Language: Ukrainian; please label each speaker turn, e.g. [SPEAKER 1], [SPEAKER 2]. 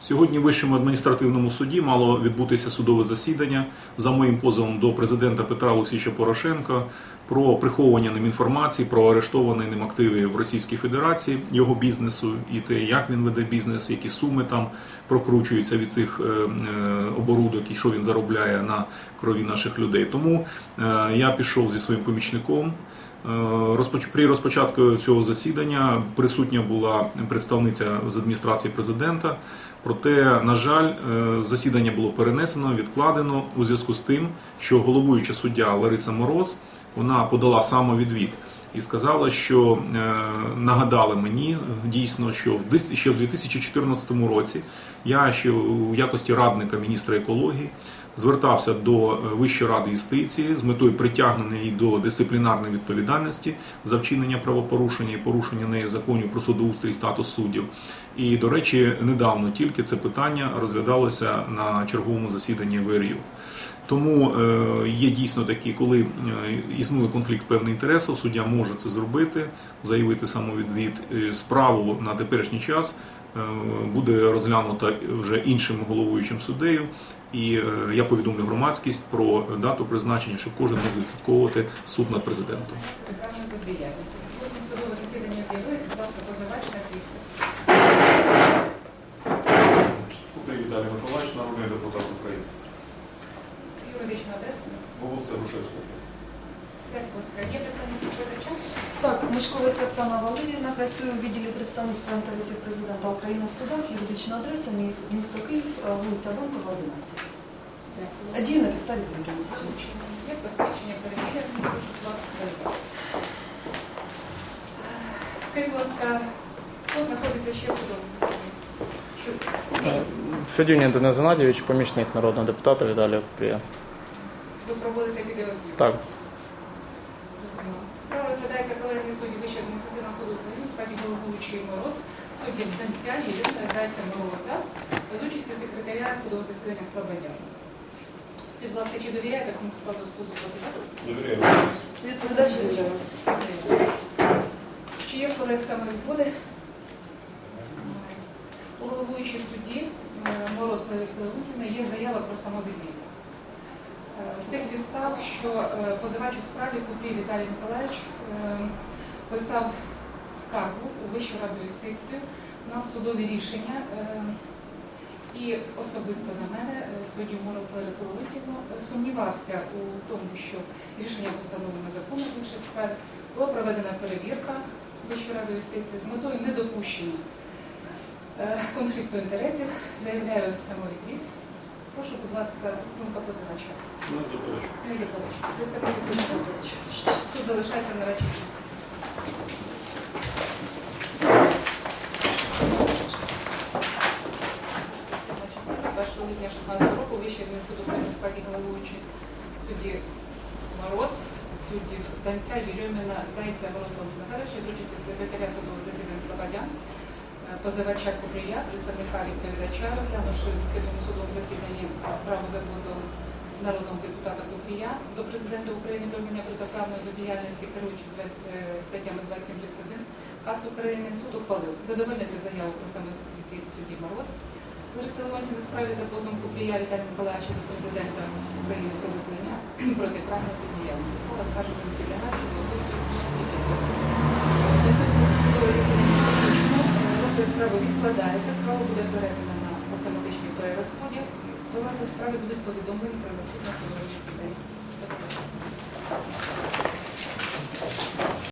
[SPEAKER 1] Сьогодні в Вищому адміністративному суді мало відбутися судове засідання. За моїм позовом до президента Петра Олексійовича Порошенка про приховування ним інформації про арештовані ним активи в Російській Федерації, його бізнесу і те, як він веде бізнес, які суми там прокручуються від цих е, е, оборудок і що він заробляє на крові наших людей. Тому е, я пішов зі своїм помічником. При розпочатку цього засідання присутня була представниця з адміністрації президента. Проте, на жаль, засідання було перенесено, відкладено у зв'язку з тим, що головуюча суддя Лариса Мороз вона подала самовідвід і сказала, що е, нагадали мені дійсно, що в ще в 2014 році я ще у якості радника міністра екології звертався до е, Вищої ради юстиції з метою притягнення її до дисциплінарної відповідальності за вчинення правопорушення і порушення нею законів про судоустрій статус суддів. І, до речі, недавно тільки це питання розглядалося на черговому засіданні ВРЮ. Тому е, є дійсно такі, коли е, існує конфлікт певних інтересів, суддя може це зробити, заявити самовідвід. Справу на теперішній час буде розглянута вже іншим головуючим суддею. І е, я повідомлю громадськість про дату призначення, щоб кожен міг відслідковувати суд над президентом.
[SPEAKER 2] Сьогодні судове засідання з'явилися, будь ласка, позивач на свідці.
[SPEAKER 1] Купрій Віталій Миколаївич, народний депутат України.
[SPEAKER 2] Юридичну адресу.
[SPEAKER 1] Вулиця Грушевського.
[SPEAKER 2] Є представник?
[SPEAKER 3] Так, Мишковець Оксана Валерівна працює у відділі представництва інтересів президента України в судах, юридична адреса, місто Київ, е, вулиця Банкова, 11.
[SPEAKER 2] Дякую.
[SPEAKER 3] Дію на підставі довіреності.
[SPEAKER 2] Є посвідчення перевірки, прошу ласка, передати. Скажіть, будь ласка, хто знаходиться ще в судовому засіданні?
[SPEAKER 4] Федюнін Денис Геннадійович, помічник народного депутата Віталія Купрія.
[SPEAKER 2] Ви проводите відеозйомку?
[SPEAKER 4] Так.
[SPEAKER 2] Справа розглядається колегією судді Вищого адміністративного суду України в складі головуючої Мороз, судді Донця, Єдина передається Мороза, з участю секретаря судового засідання Слободяна. Скажіть, будь ласка, чи довіряєте кому складу суду позивати?
[SPEAKER 1] Довіряю.
[SPEAKER 3] Відповідач довіряє.
[SPEAKER 2] Чи є в колег самовідводи? У головуючій судді е, Мороз Лариси Леонтівни є заява про самовідвід. З тих підстав, що е, позивач у справі Купрій Віталій Миколаївич е, писав скаргу у Вищу раду юстицію на судові рішення е, і особисто на мене суддю Мороз Ларису Леонтівну е, сумнівався у тому, що рішення постанови незаконне в іншій справі. Була проведена перевірка Вищої ради юстиції з метою недопущення конфлікту інтересів. Заявляю самовідвід. Прошу, будь ласка, думка позивача.
[SPEAKER 1] Не заперечую.
[SPEAKER 2] Не заперечую. Представник позивача. Суд залишається на речі. Першого липня 16 року Вищий адмінсуд України в складі головуючий судді Мороз, суддів Данця, Єрьоміна, Зайця, Морозова Михайловича, з участю секретаря судового засідання Слободян, позивача Купрія, представника відповідача, розглянувши в відкритому судовому засіданні справу за позовом народного депутата Купрія до президента України про визнання протиправної бездіяльності, керуючись е, статтями 2731 КАС України, суд ухвалив задовольнити заяву про самовідвід судді Мороз. Леонтівна у справі за позовом Купрія Віталія Миколаївича до президента України про визнання протиправної бездіяльності. Скажемо підлягати, відкладається, справа буде передана на автоматичний перерозподіл, сторони справи будуть повідомлені про наступне судове засідання.